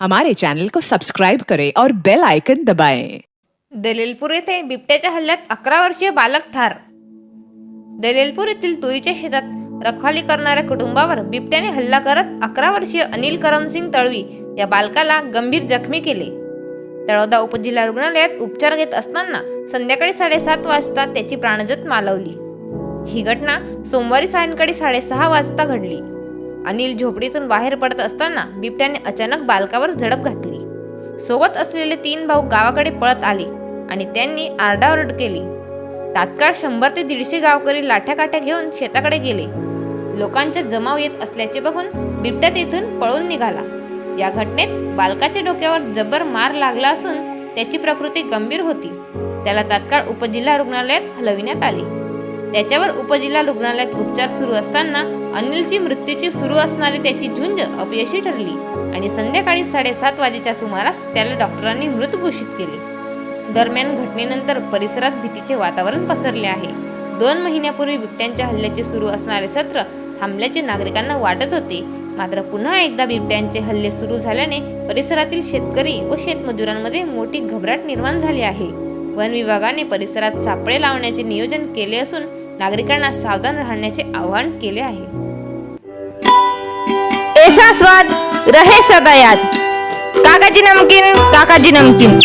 हमारे चैनल को सब्सक्राइब करें और बेल आइकन दबाएं। दलेलपूर येथे बिबट्याच्या हल्ल्यात अकरा वर्षीय बालक ठार. दलेलपूर येथील तुईच्या शेतात रखवाली करणाऱ्या कुटुंबावर बिबट्याने हल्ला करत अकरा वर्षीय अनिल करमसिंग तळवी या बालकाला गंभीर जखमी केले. तळोदा उपजिल्हा रुग्णालयात उपचार घेत असताना संध्याकाळी साडेसात वाजता त्याची प्राणजत मालवली. ही घटना सोमवारी सायंकाळी साडेसहा वाजता घडली. अनिल झोपडीतून बाहेर पडत असताना बिबट्याने अचानक बालकावर झडप घातली. सोबत असलेले तीन भाऊ गावाकडे पळत आले आणि त्यांनी आरडाओरड केली. तात्काळ शंभर ते दीडशे गावकरी लाठ्या काठ्या घेऊन शेताकडे गेले. लोकांच्या जमाव येत असल्याचे बघून बिबट्या तेथून पळून निघाला. या घटनेत बालकाच्या डोक्यावर जबर मार लागला असून त्याची प्रकृती गंभीर होती. त्याला तात्काळ उपजिल्हा रुग्णालयात हलविण्यात आले. त्याच्यावर उपजिल्हा रुग्णालयात उपचार सुरू असताना अनिलची मृत्यूची सुरू असणारी त्याची झुंज अपयशी ठरली आणि संध्याकाळी साडेसात वाजेच्या सुमारास त्याला डॉक्टरांनी मृत घोषित केले. दरम्यान घटनेनंतर परिसरात भीतीचे वातावरण पसरले आहे. दोन महिन्यापूर्वी बिबट्यांच्या हल्ल्याचे सुरू असणारे सत्र थांबल्याचे नागरिकांना वाटत होते. मात्र पुन्हा एकदा बिबट्यांचे हल्ले सुरू झाल्याने परिसरातील शेतकरी व शेतमजुरांमध्ये मोठी घबराट निर्माण झाली आहे. वन विभागाने परिसरात सापळे लावण्याचे नियोजन केले असून नागरिकांना सावधान राहण्याचे आवाहन केले आहे. ऐसा स्वाद रहे सदा याद. काकाजी नमकीन काकाजी नमकीन.